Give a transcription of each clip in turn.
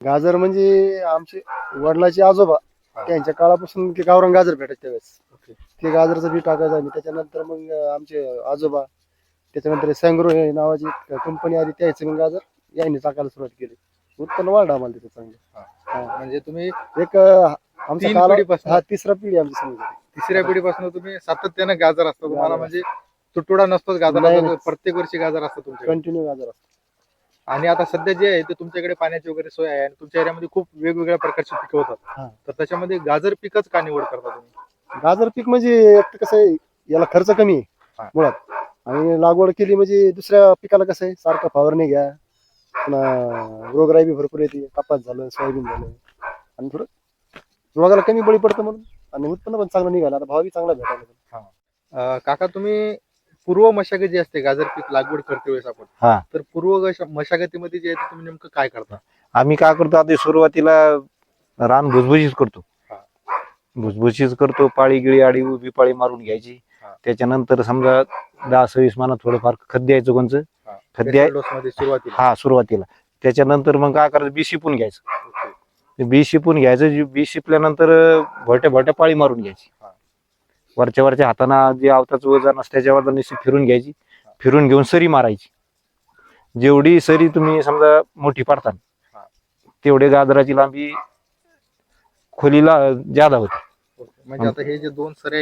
गाजर म्हणजे आमचे वडिलाचे आजोबा. त्यांच्या काळापासून ते गावरान गाजर भेटायचे त्यावेळेस. ते गाजरचं बी टाकायचं आम्ही त्याच्यानंतर मग आमचे आजोबा त्याच्यानंतर सॅंग्रो हे नावाची कंपनी आली त्याचे मग गाजर यांनी टाकायला सुरुवात केली. उत्पन्न वाढलं आम्हाला तिथे चांगलं. म्हणजे तुम्ही एक अं, आमचा तीन काळ पिढीपासून- हा तिसरा पिढी आमची समजा. तिसऱ्या पिढीपासून तुम्ही सातत्यानं गाजर असतं तुम्हाला म्हणजे तुटवडा नसतोच गाजर. प्रत्येक वर्षी गाजर असतं तुमच्याकडे. कंटिन्यू गाजर असतं. आणि आता सध्या जे आहे ते तुमच्याकडे पाण्याची वगैरे सोय आहे आणि तुमच्या एरियामध्ये खूप वेगवेगळ्या प्रकारची पिकं हा. होतात तर त्याच्यामध्ये गाजर पिकच का निवड करता तुम्ही? गाजर पीक म्हणजे एक तर कसं आहे याला खर्च कमी हा. आहे मुळात. आणि लागवड केली म्हणजे दुसऱ्या पिकाला कसं आहे सारखं फवारणी घ्या. पुन्हा रोगराई बी भरपूर येते कापास झालं सोयाबीन झालं. आणि थोडं रोगाला कमी बळी पडतं म्हणून. आणि उत्पन्न पण चांगलं निघालं आता भाव बी चांगला भेटायला अं, काका तुम्ही पूर्व मशागत जी असते गाजर पीक लागवड करते वेळेस आपण हा. तर पूर्व गश- मशागतीमध्ये जे आहे ते तुम्ही नेमकं काय करता आम्ही काय करतो आता सुरुवातीला रान भुसभुशीच करतो हा. भुसभुशीच करतो पाळी गिळी आडी उभी पाळी मारून घ्यायची हा. त्याच्यानंतर समजा दहा सव्वीस माना थोडंफार खत द्यायचं कोणचं हा. खत द्याय Special dose मध्ये सुरुवातीला हा सुरुवातीला त्याच्यानंतर मग काय करायचं बी शिपून घ्यायचं ओके. ते बी शिपून घ्यायचं जे बी शिपल्यानंतर भोट्या भोट्या पाळी मारून घ्यायची. वरच्या वरच्या हाताना जे आवताचं वजन असतं त्याच्यावर नुसती फिरून घ्यायची फिरून घेऊन सरी मारायची जेवढी सरी तुम्ही समजा मोठी पाडता. तेवढे गाजराची लांबी खोलीला ज्यादा होती. म्हणजे आता हे जे दोन हा.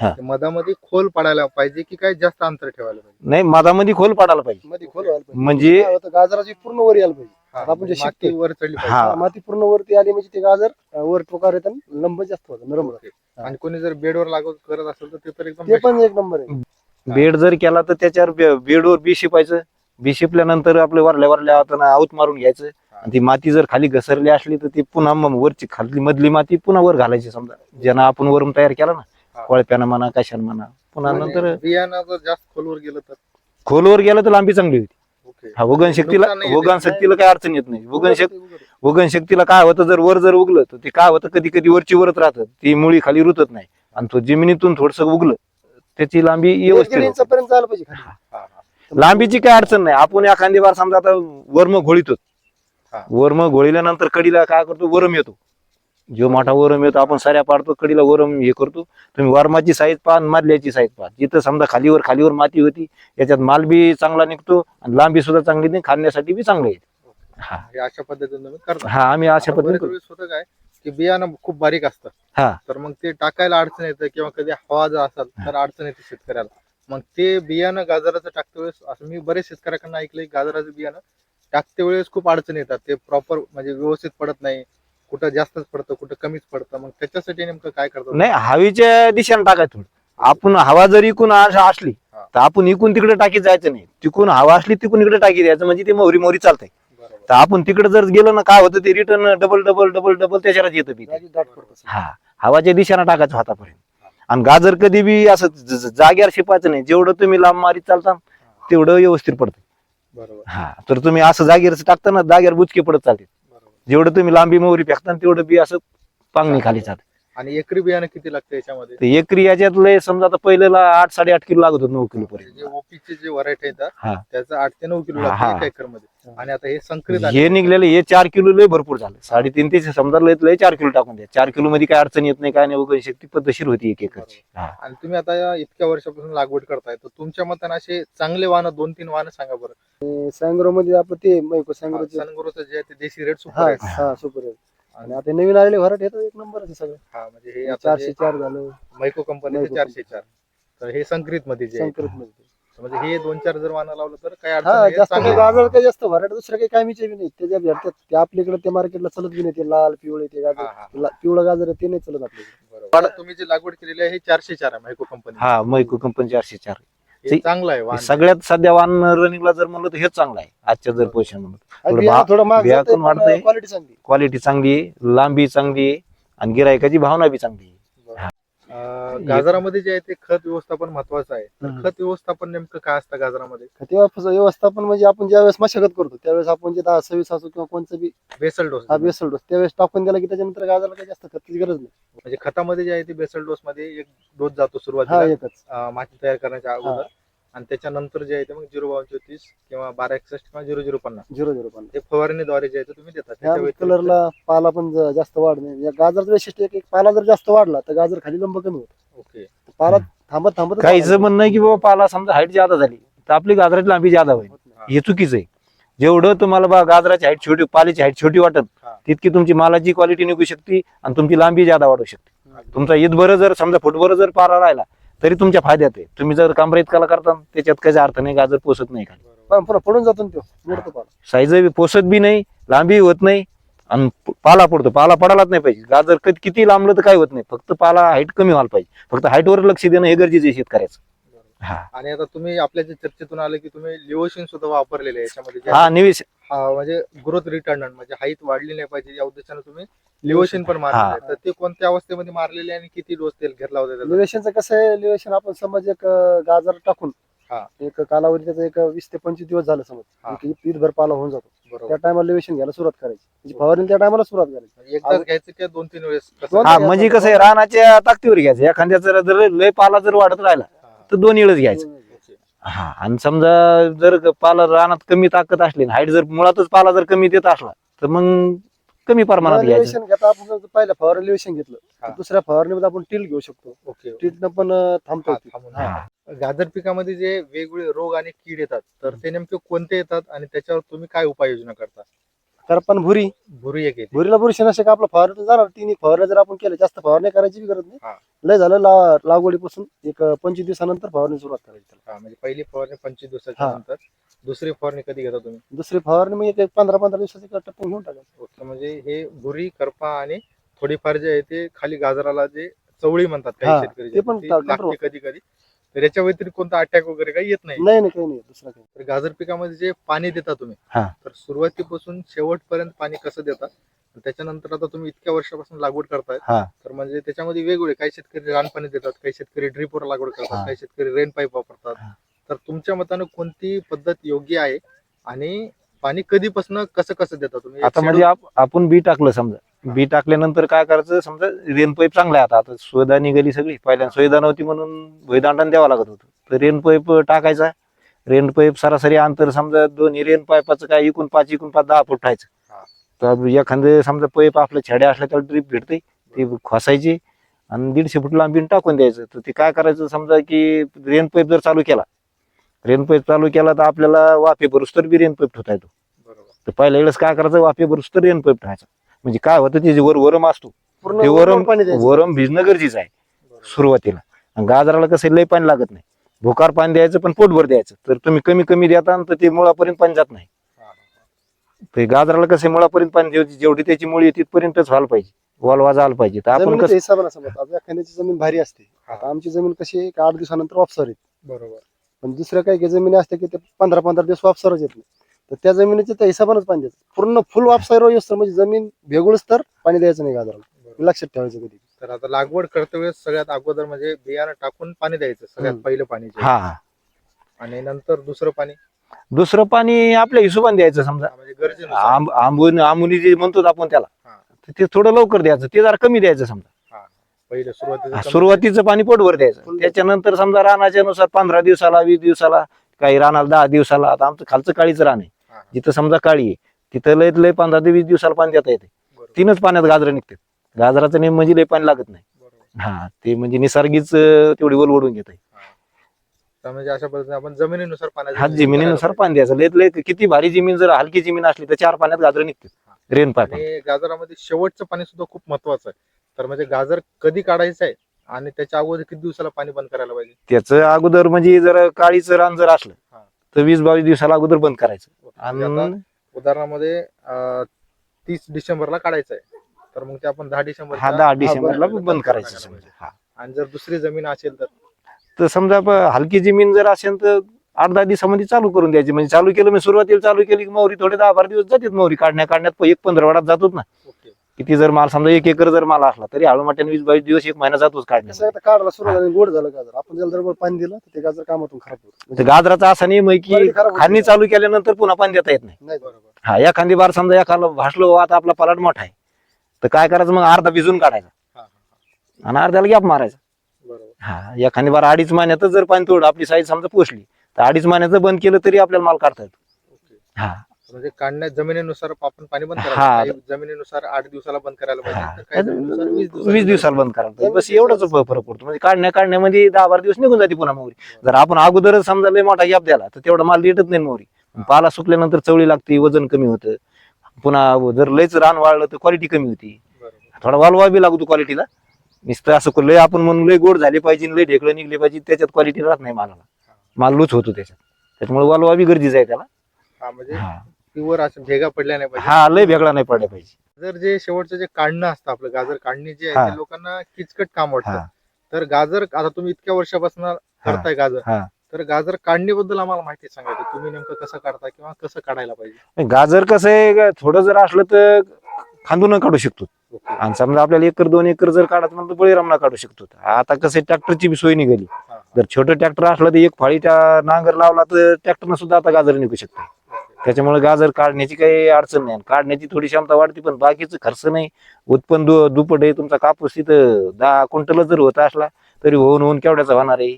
आहेत मधामध्ये खोल पडायला पाहिजे की काय जास्त अंतर ठेवायला पाहिजे नाही मधामध्ये खोल पाडायला पाहिजे म्हणजे गाजराची पूर्ण वर यायला पाहिजे आपण शिकतोय. वर चढली पाहिजे. हा. माती पूर्ण वरती आली म्हणजे ते गाजर वर टोकार येतात लंब जास्त होतं नरम होतं. आणि कोणी जर बेडवर लागवड करत असेल तर ते तर एकदम ते पण एक नंबर आहे. बेड जर केला तर त्याच्यावर बे- बेडवर बी शिपायचं. बी शिपल्यानंतर आपलं वरल्या वरल्या हातानं आऊत मारून घ्यायचं. आणि ती माती जर खाली घसरली असली तर ती पुन्हा मग वरची खाली मधली माती पुन्हा वर घालायची समजा. ज्यानं आपण वरून तयार केला हा. ना कोळप्यानं म्हणा कशानं म्हणा. पुन्हा नंतर बियाणं जर जास्त खोलवर गेलं तर? खोलवर गेलं तर लांबी चांगली होती. हा उगन शक्तीला नुकसान नाही येते. शक्तीला काय अडचण येत नाही उगन शक्ती. उगन शक्तीला काय होतं जर वर जर उगलं तर ते काय होतं कधी कधी वरची वरत राहतं ती मुळी खाली रुतत नाही आणि तो जमिनीतून थोडस उगलं त्याची लांबी व्यवस्थित होते. पाहिजे खाली. लांबीची काय अडचण नाही आपण एखादी बार समजा आता वर्म घोळीतो हा. वर्म घोळील्यानंतर कडीला काय करतो वरम येतो जो मोठा वरम येतो आपण साऱ्या पाडतो कडीला वरम हे करतो. तुम्ही वरमाची साईज पहा आणि मधल्याची साईज पहा. जिथं समजा खालीवर खालीवर माती होती याच्यात माल बी चांगला निघतो आणि लांबी सुद्धा चांगली नाही खाण्यासाठी बी चांगलं आहे. हा. अशा पद्धतीने हा आम्ही अशा पद्धतीने होतं काय की बियाणं खूप बारीक असतं हा. तर मग ते टाकायला अडचण येतं किंवा कधी हवा जर असेल तर अडचण येते शेतकऱ्याला. मग ते बियाणं गाजराचं टाकते वेळेस असं मी बरेच शेतकऱ्याकडनं ऐकलंय गाजराचं बियाणं टाकते वेळेस खूप अडचण येतात. ते प्रॉपर म्हणजे व्यवस्थित पडत नाही. कुठं जास्तच पडतं कुठं कमीच पडतं मग त्याच्यासाठी नेमकं काय करतात नाही हवेच्या दिशेने टाकायचं थोडं. आपण हवा जर इकून अशी असली. तर आपण इकून तिकडे टाकीत जायचं नाही. तिकून हवा असली तिकून इकडे टाकी द्यायचं म्हणजे ते मोहरी मोहरी चालतंय. बरोबर. तर आपण तिकडे जर गेलो ना काय होतं ते return double double double double त्याच्यात येतं बी ते. हा. हवाच्या दिशेनं टाकायचं हातापर्यंत. आणि गाजर कधी बी असं ज- ज- जाग्यावर शिपायचं नाही. जेवढं तुम्ही लांब मारीत चालता तेवढं व्यवस्थित पडतं. बरोबर. हा. तर तुम्ही असं जागेवर टाकता ना जागेवर बुचके पडत चालते जेवढं तुम्ही लांबी मोहरी फेकता तेवढं बी असं पांगणी खाली जात. आणि एकरी बियाणं किती लागतं याच्यामध्ये? एकरी याच्यात लय समजा आता पहिल्याला आठ साडेआठ किलो लागत होत नऊ किलो म्हणजे जे पर्यंत ओपीचे जे व्हरायटी आहेत हा. त्याचं आठ ते नऊ किलो हा, लागतं हा. एका एकरमध्ये आणि आता हे संकरित आले. हे निघलेले हे चार किलो लय भरपूर झालं. साडेतीन ते समजा लय लय चार किलो टाकून द्या. चार किलो मध्ये काय अडचण येत नाही काय नाही वगैरे शक्ती पद्धतशीर होती एक एकरची. हा. आणि तुम्ही आता या इतक्या वर्षापासून लागवड करताय तर तुमच्या मताने असे चांगले वाहनं दोन तीन वाहनं सांगा बरं. सॅंग्रो मध्ये आपण ते मैको सॅंग्रोचे सनगुरूचं जे आहे ते देशी रेट सुपर हा आहे हा सुपर आहे आणि आता नवीन आलेले व्हरायटी येतात एक नंबर आहे सगळं. हा म्हणजे हे आता चारशे जे चार झालं. मैको कंपनीचे मैको चारशे चार. तर हे संकरित मध्ये जे आहे. संकरित मध्ये म्हणजे हे दोन चार जर वाहनं लावलं तर काय अडचण हा नाही, जास्त चांगलं काही आहे. गाजर काही जास्त व्हरायटी दुसरं काही कामीचे बी नाही त्याच्या भेटतात ते आपल्याकडे ते मार्केटला चलत बी नाही ते लाल पिवळे ते हा, गाजर हा, ला- पिवळं गाजर आहे ते नाही चलत आपल्याकडे. बरोबर. आता तुम्ही जी लागवड केलेली आहे हे चारशे चार आहे मैको कंपनी हा मैको कंपनी चारशे चार हे चांगलं आहे सगळ्यात सध्या वाहन रनिंगला जर म्हणलं तर हेच चांगलं आहे. आजच्या जर पोझिशन म्हणलं आणि थोडं बियाणं भा- थोडं महाग बिया पण वाढतंय. क्वालिटी चांगली क्वालिटी चांगली आहे लांबी चांगली आहे आणि गिरायकाची भावना बी चांगली आहे. गाजरामध्ये जे आहे ते खत व्यवस्थापन महत्वाचं आहे. तर. खत व्यवस्थापन नेमकं काय असतं गाजरामध्ये? तेव्हा व्यवस्थापन म्हणजे आपण ज्यावेळेस मशागत करतो त्यावेळेस आपण जे दहा सव्वीस असो किंवा कोणचं बी बेसल डोस. हा बेसल डोस. त्यावेळेस टाकून दिला की त्याच्यानंतर गाजरला काही जास्त खताची गरज नाही. म्हणजे खतामध्ये जे आहे ते बेसल डोस मध्ये एक डोस जातो हा सुरुवातीला एकच. अं, माती तयार करण्याच्या अगोदर. आणि त्याच्यानंतर जे आहे ते मग झिरो बावन चौतीस किंवा बारा एकसष्ट किंवा झिरो झिरो पन्नास. झिरो झिरो पण ते फवारणीद्वारे जे आहे ते तुम्ही देतात ह्या त्याच्या व्यतिरिक्त- कलरला पाला पण ज- जास्त वाढ नाही. या गाजरचं वैशिष्ट्य एक- एक पाला जर जास्त वाढला तर गाजर खाली लंब कमी होत. ओके. पाला थांबत थांबत काहीच म्हणणं आहे की बाबा पाला समजा हाईट जादा झाली तर आपली गाजराची लांबी जादा होईल. हे. चुकीचं आहे. जेवढं तुम्हाला बा गाजराची हाईट छोटी पालीची हाईट छोटी वाटत हा. तितकी तुमची मालाची क्वालिटी निघू शकते आणि तुमची लांबी जादा वाढू शकते. तुमचा ईदभर जर समजा फुटभर जर पारा राहिला तरी तुमच्या फायद्यात आहे. तुम्ही जर कांबरा इतकाला करता त्याच्यात काही अर्थ नाही गाजर पोसत नाही खाली. बरोबर. पण पुन्हा पडून जातो ना तो. मोडतो पाला साईज पोसत बी नाही लांबी होत नाही आणि पाला पडतो. पाला पडायलाच नाही पाहिजे. गाजर कधी किती लांबलं तर काय होत नाही. फक्त पाला हाईट कमी व्हायला पाहिजे. फक्त हाईटवर लक्ष देणं हे गरजेचं आहे शेतकऱ्याचं. हा. आणि आता तुम्ही आपल्या चर्चेतून आले की तुम्ही लिओशिन सुद्धा वापरलेले आहे याच्यामध्ये. जे हा निवेश म्हणजे ग्रोथ रिटर्न म्हणजे हाईट वाढली नाही पाहिजे या उद्देशाने तुम्ही लिओशिन पण मारलेलं आहे. तर ते कोणत्या अवस्थेमध्ये मारलेले आणि किती डोस तेल घेतला होता त्याचा? लिवेशनचं कसं आहे लिवेशन आपण समज एक गाजर टाकून हा. एक कालावधी त्याचा एक वीस ते पंचवीस दिवस झालं हा. समज एक ईदभर पाला होऊन जातो. त्या टायमाला लिवेशन घ्यायला सुरुवात करायची. म्हणजे फवारणी त्या टायमाला सुरुवात करायची. म्हणजे एकदाच घ्यायचं की दोन तीन वेळेस हा म्हणजे कसं आहे रानाच्या ताकदीवर घ्यायचं. एखाद्याचा जर लय पाला जर वाढत राहिला हा. तर दोन वेळच घ्यायचं. हा आणि समजा जर पाला रानात कमी ताकद असली हाईट जर मुळातच पाला जर कमी देत असला तर मग कमी प्रमाणात घ्यायचं घेता आपण जर पहिल्या फवारणी लिवेशन घेतलं हा. दुसऱ्या फवारणीमध्ये आपण टील घेऊ शकतो ओके टीलनं पण अं, थांबतो. हा. गाजर पिकामध्ये जे वेगवेगळे रोग आणि कीड येतात तर ते नेमके कोणते येतात आणि त्याच्यावर तुम्ही काय उपाययोजना करता करपान भुरी भुरी एक येते भुरीला बुरशीनाशक आपलं फवारणी जाणार तिन्ही फवारण्या जर आपण केलं जास्त फवारणी करायची बी गरज हा. नाही लय झालं ला- लागवडीपासून एक पंचवीस दिवसानंतर फवारणी सुरुवात करायची त्याला. हा म्हणजे पहिली फवारणी पंचवीस दिवसाच्या हा. नंतर दुसरी फवारणी कधी घेता तुम्ही दुसरी फवारणी मग एक एक पंधरा पंधरा दिवसाची टप्पा घेऊन टाकायचं ओके म्हणजे हे भुरी करपा आणि थोडीफार जे आहे ते खाली गाजराला जे चवळी म्हणतात हा, शेतकरी ते पण ती control. लागते कधी कधी तर याच्या व्यतिरिक्त कोणता अटॅक वगैरे काही येत नाही नाही नाही काही नाही दुसरं काही तर गाजर पिकामध्ये जे पाणी देता तुम्ही हा. तर सुरुवातीपासून शेवटपर्यंत पाणी कसं देता तर त्याच्यानंतर आता तुम्ही इतक्या वर्षापासून लागवड करताय हा. तर म्हणजे त्याच्यामध्ये वेगवेगळे काही शेतकरी रान पाणी देतात काही शेतकरी ड्रिपवर लागवड हा. करतात काही शेतकरी रेन पाईप वापरतात हा. तर तुमच्या मतानं कोणती पद्धत योग्य आहे आणि पाणी कधीपासून कसं कसं देता तुम्ही आता म्हणजे आप- आपण बी टाकलं समजा बी टाकल्यानंतर काय करायचं? समजा रेन पाईप चांगला आहे आता. आता सुविधा निघाली सगळी. पहिल्यांदा सुविधा नव्हती म्हणून भुईदांडण द्यावं लागत होतं. तर रेन पाईप टाकायचा. रेन पाईप सरासरी अंतर समजा दोन्ही रेन पाईपाचं काय इकून पाच इकून पाच दहा फूट ठेवायचं हा. तर एखादं समजा पाईप आपलं छड्या असल्या त्याला ड्रीप भेटते ती खोसायची आणि दीडशे फूट लांबीन टाकून द्यायचं. तर ते काय करायचं? समजा की रेन पाईप जर चालू केला. रेन पाईप चालू केला तर आपल्याला वाफे भरूस तर बी रेन पाईप ठेवता येतो. तर पहिल्या वेळेस काय करायचं? वाफे भरूस तर रेन पाईप ठेवायचा. म्हणजे काय होतं ते जे वर वरम असतो पूर्ण ते वरम पाणी द्यायचं. वरम भिजणं गरजेचं आहे. सुरुवातीला. आणि गाजराला कसं लय पाणी लागत नाही. भोकार पाणी द्यायचं पण पोटभर द्यायचं. तर तुम्ही कमी कमी देता तर ते मुळापर्यंत पाणी जात नाही. ते गाजराला कसं मुळापर्यंत पाणी जेवढी जेवढी त्याची मुळी आहे तिथपर्यंतच व्हायला पाहिजे. वालवा झाला पाहिजे. तर आपण जमिनीच्या कसं हिशोबाने समज आता एखाद्याची जमीन भारी असते. आता आमची जमीन कशी आहे, एक आठ दिवसानंतर वापसर येते. बरोबर. पण दुसऱ्या काही काही जमिनी असते की ते पंधरा पंधरा दिवस वापसरच येत नाही. तर त्या जमिनीच्या त्या हिशोबानेच पाणी द्यायचं पूर्ण फुल वापसायर असतं म्हणजे जमीन भेगुळच तर पाणी द्यायचं नाही गाजराला. लक्षात ठेवायचं कधी तर आता लागवड करते वेळेस सगळ्यात अगोदर म्हणजे बियाणं टाकून पाणी द्यायचं सगळ्यात. पहिलं पाणी जे. हा हा. आणि नंतर दुसरं पाणी दुसरं पाणी आपल्या हिशोबाने द्यायचं समजा म्हणजे गरजेनुसार आंब आंबून आंबुनी जे म्हणतो आपण त्याला हा. तर ते थोडं लवकर द्यायचं ते जरा कमी द्यायचं समजा पहिलं सुरुवातीला हा, सुरुवातीचं पाणी पोटभर द्यायचं त्याच्यानंतर समजा रानाच्या नुसार पंधरा दिवसाला वीस दिवसाला काही रानाला दहा दिवसाला आता आमचं खालचं काळीचं रान आहे. जिथं समजा काळी आहे तिथं लय लय पंधरा ते वीस दिवसाला पाणी देता येते. तीनच पाण्यात गाजरं निघतात. गाजराचं नेम म्हणजे लय पाणी लागत नाही. हा ते म्हणजे निसर्गीच तेवढी वलवडून घेत तर म्हणजे अशा पद्धतीने आपण जमिनीनुसार पाण्याचं हा जमिनीनुसार पाणी द्यायचं. लय किती भारी जमीन जर हलकी जमीन असली तर चार पाण्यात गाजरं निघतात. रेन. आणि गाजरामध्ये शेवटचं पाणी सुद्धा खूप महत्वाचं आहे. तर म्हणजे गाजर कधी काढायचं आहे आणि त्याच्या अगोदर किती दिवसाला पाणी बंद करायला पाहिजे? त्याचं अगोदर म्हणजे जर काळीचं रान जर असलं. तर वीस बावीस दिवसाला अगोदर बंद करायचं. म्हणजे आणि उदाहरणामध्ये अं, तीस डिसेंबरला काढायचं आहे तर मग ते आपण दहा डिसेंबर हा दहा डिसेंबरला बंद करायचं समजा. हा. आणि जर दुसरी जमीन असेल तर? तर समजा हलकी जमीन जर असेल तर आठ दहा दिवसामध्ये चालू करून द्यायची. म्हणजे चालू केलं मी सुरुवातीला चालू केली की मोहरी थोडे दहा बारा दिवस जातात मोहरी काढण्या काढण्यात एक पंधरा वाडात जातोच ना. किती जर माल समजा एक एकर जर माल असला तरी हळू मोठ्याने वीस बावीस दिवस एक महिना जातोच आता काढला सुरुवात झाली, गोड झालं गाजर. आपण त्याला जर पाणी दिलं तर ते गाजर कामातून खराब होतं. तर म्हणजे गाजराचा असा नियम आहे की खराब होते. चालू केल्यानंतर पुन्हा पाणी देता येत नाही. नाही बरोबर. हा एखादी बार समजा एखादा भासलो आता आपला पलाट मोठा आहे. तर काय करायचं मग? अर्धा भिजून काढायचा. हा हा आणि अर्ध्याला गॅप मारायचा. बरोबर. हा एखादी बार अडीच महिन्यातच जर पाणी तोड आपली साईज समजा पोचली तर अडीच महिन्याचं बंद केलं तरी आपल्याला माल काढता येतो. ओके. हा. म्हणजे काढण्या जमिनीनुसार आपण पाणी बंद हा. काही जमिनीनुसार आठ दिवसाला बंद करायला हा. पाहिजे. तर काही जमिनीनुसार वीस दिवसाला वीस दिवसाला बंद करायला पाहिजे. बस एवढाच फ- फरक पडतो. म्हणजे काढण्या काढण्यामध्ये दहा बारा दिवस निघून जाते पुन्हा मोहरी. जर आपण अगोदरच समजा लय मोठा गॅप द्याला तर तेवढा माल येतच नाही मोहरी. पाला सुकल्यानंतर चवळी लागते वजन कमी होतं. पुन्हा जर लयच रान वाळलं तर क्वालिटी कमी होती. बरोबर. थोडा वालवा बी लागतो क्वालिटीला नुसतं असं लय आपण म्हणून लय गोड झाले पाहिजे लय ढेकळं निघले पाहिजे त्याच्यात क्वालिटी राहत नाही मालाला. माल लूच होतो त्याच्यात. त्याच्यामुळे वालवा बी गरजेचं आहे त्याला. हा म्हणजे हा. प्युअर असं भेगा पडल्या नाही पाहिजे. हा लय वेगळा नाही पडला पाहिजे. जर जे शेवटचं जे काढणं असतं आपलं गाजर काढणी जे आहे हा. ते लोकांना किचकट काम हा. वाटतं तर गाजर आता तुम्ही इतक्या वर्षापासून करताय गाजर. हा. तर गाजर काढणीबद्दल आम्हाला माहिती सांगा की तुम्ही नेमकं कसं काढता किंवा कसं काढायला पाहिजे? गाजर कसं आहे थोडं जर असलं तर खांदून काढू शकतो. ओके. आणि समजा आपल्याला एकर दोन एकर जर काढायचं म्हणलं तर बळीरामला काढू शकतो. आता कसं ट्रॅक्टरची बी सोय निघाली. हा. जर छोटं ट्रॅक्टर असलं तर एक फाळी त्या नांगर लावला तर ट्रॅक्टरनं सुद्धा आता गाजर निघू शकतो. त्याच्यामुळे गाजर काढण्याची काही अडचण नाही. काढण्याची थोडी क्षमता वाढते पण बाकीचं खर्च नाही. उत्पन्न दु दुप्पट आहे. तुमचा कापूस तिथं दहा क्विंटल जर होत असला तरी होऊन होऊन केवढ्याचा होणार आहे?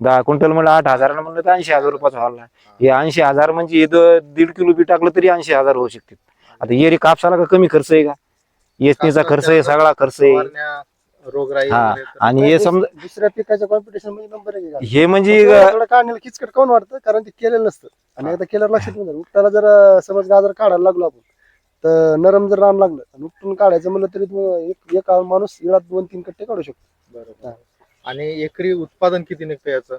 दहा क्विंटल म्हणलं आठ हजारानं म्हणलं तर ऐंशी हजार रुपयाचा व्हायला हे ऐंशी हजार म्हणजे हे दीड किलो बी टाकलं तरी ऐंशी हजार होऊ शकते. आता एरी कापसाला का कमी खर्च आहे का? एसटीचा खर्च आहे सगळा खर्च आहे. रोगराई हा. वगैरे तर- आणि हे समजा दुसऱ्या पिकाच्या कॉम्पिटिशनमध्ये नंबर आहे का? हे म्हणजे थोडं काढण्याला किचकट काऊन वाटतं कारण ते केलेलं नसतं. आणि एकदा केल्यावर लक्षात नाही उपटाला जर अं, समज गाजर काढायला लागलो आपण तर नरम जर रान लागलं आणि उपटून काढायचं म्हणलं तरी तो एक एक माणूस इळात दोन तीन कट्टे काढू शकतो. बरोबर. आणि एकरी उत्पादन किती निघतं याचं?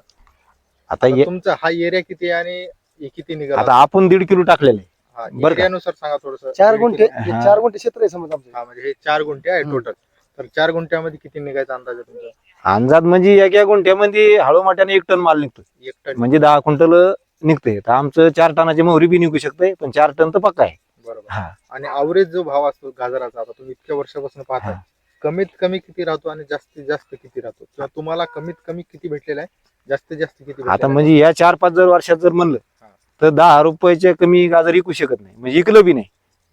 आता हे- तुमचा हा एरिया किती आहे आणि हे किती निघाला? आता आपण दीड किलो टाकलेलं आहे. हा, बरं का? एरियानुसार सांगा थोडस. चार गुंठे हा. चार गुंठे क्षेत्र आहे समज आमचं. हा म्हणजे हे चार गुंठे आहे हम्म. टोटल तर चार गुंठ्यामध्ये किती निघायचा अंदाज आहे तुमचा? अंदाज म्हणजे एका गुंठ्यामध्ये हळू मोठ्याने एक टन माल निघतो एक टन. म्हणजे दहा क्विंटल निघते तर आमचं चार टनाची मोहरी बी निघू शकते पण चार टन तर पक्का आहे. बरोबर. हा. आणि अवरेज जो भाव असतो गाजराचा आता तुम्ही इतक्या वर्षापासून पाहताय हा. कमीत कमी किती राहतो आणि जास्तीत जास्त किती राहतो? किंवा तुम्हाला कमीत कमी किती भेटलेला आहे? जास्तीत जास्त किती आता? म्हणजे या चार पाच जर वर्षात जर म्हणलं हा. तर दहा रुपयाच्या कमी गाजर विकू शकत नाही. म्हणजे इकलं बी नाही.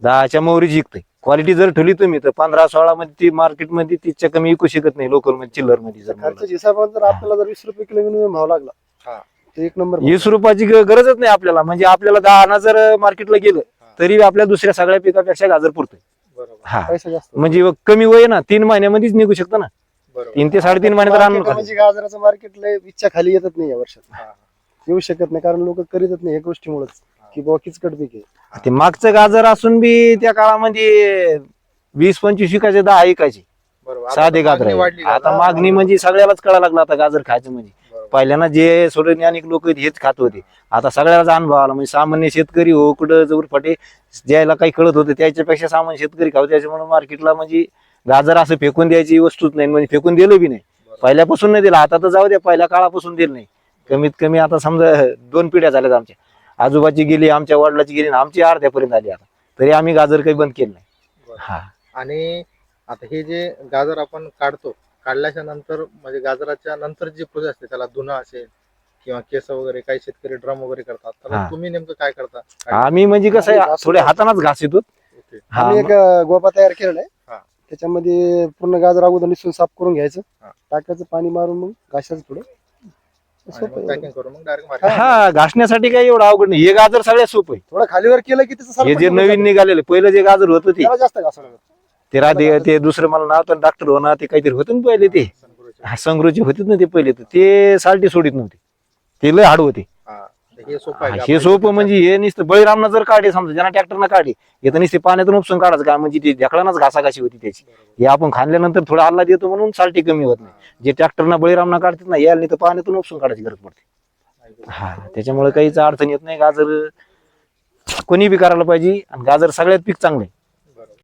दहाच्या मोहरी जिंकते क्वालिटी जर ठेवली तुम्ही तर पंधरा सोळा मध्ये ती मार्केटमध्ये तिच्या कमी विकू शकत नाही लोकलमध्ये चिल्लरमध्ये जर म्हणलं. खर्चाच्या हिशोबाने जर आपल्याला जर वीस रुपये किलो मिनिमम भाव लागला हा. तर एक नंबर. वीस रुपयाची ग- गरजच नाही आपल्याला म्हणजे आपल्याला दहा आणा जर मार्केटला गेलं हा. तरी आपल्या दुसऱ्या सगळ्या पिकापेक्षा गाजर पुरतोय बरोबर हा पैसा जास्त म्हणजे कमी वय ना तीन महिन्यामध्येच निघू शकतं ना बरोबर तीन ते साडेतीन महिन्यात राहणार मार्केट म्हणजे गाजराचं मार्केट लय इच्छा खाली येतच नाही या वर्षात. येऊ शकत नाही कारण लोक करीतच नाही या गोष्टीमुळेच की बाबा किचकट पीक आहे. ते मागचं गाजर असून बी त्या काळामध्ये वीस पंचवीस विकायचे दहा ऐकायचे बरोबर. आता साधे गाजर मागणी आहे. वाढली आता. मागणी म्हणजे सगळ्यालाच कळा लागला आता गाजर खायचं म्हणजे. पहिल्यांदा जे सोडून ज्ञानिक लोक हेच खात होते. आता सगळ्यालाच अनुभव आला. म्हणजे सामान्य शेतकरी हो कुठं जवळ फाटे ज्याला काही कळत होतं. त्याच्यापेक्षा सामान्य शेतकरी खाऊ. त्याच्यामुळे मार्केटला म्हणजे गाजर असं फेकून द्यायची वस्तूच नाही. म्हणजे फेकून दिलं बी नाही. पहिल्यापासून नाही दिलं. आता तर जाऊ द्या. पहिल्या काळापासून दिलं नाही. कमीत कमी आता समजा दोन पिढ्या झाल्यात आमच्या. आजोबाची गेली आमच्या वडिलाची गेली आणि आमची अर्ध्यापर्यंत आली आता. तरी आम्ही गाजर काही बंद केलं नाही. हा. आणि आता हे जे गाजर आपण काढतो काढल्याच्या नंतर म्हणजे गाजराच्या नंतर जी प्रोसेस असते त्याला धुणं असेल किंवा केस वगैरे काही शेतकरी ड्रम वगैरे करतात तर. तुम्ही नेमकं काय करता? आम्ही म्हणजे कसं आहे थोडे हातानाच घास येतो. हा आम्ही एक गोपा तयार केलेला आहे. हा. त्याच्यामध्ये पूर्ण गाजर अगोदर निसून साफ करून घ्यायचं. टाकायचं पाणी मारून मग घासायचं थोडं. सोपं आहे. पॅकिंग करून मग डायरेक्ट हा घासण्यासाठी काही एवढं अवघड नाही. हे गाजर सगळ्यात सोपं आहे. थोडं खालीवर केलं की त्याचं हे जे नवीन. निघालेले पहिलं जे गाजर होतं ते. त्याला जास्त घासावं लागतं ते राधे ते दुसरं मला नाव तर डॉक्टर होणार ते काहीतरी होतं ना पहिले ते. हा, संग्रोचे. होते ना ते पहिले तर. ते साल्टी सोडित नव्हते. ते लय हाड होते. हे सोपं हा, हे सोपं म्हणजे हे नुसतं बळीरामनं जर काढे समजा ज्यांना ट्रॅक्टरनं काढे हे तर नुसते पाण्यातून उपसून काढायचं काय म्हणजे ते ढकलानच घासाघाशी होती त्याची. हे आपण खाल्ल्यानंतर थोडं हल्ला देतो म्हणून साल्टी कमी होत नाही. जे ट्रॅक्टरनं बळीरामनं काढतात ना याला नाही तर पाण्यातून उपसून काढायची गरज पडते. हा त्याच्यामुळे काहीच अडचण येत नाही. गाजर कोणी बी करायला पाहिजे आणि गाजर सगळ्यात पीक चांगलं आहे.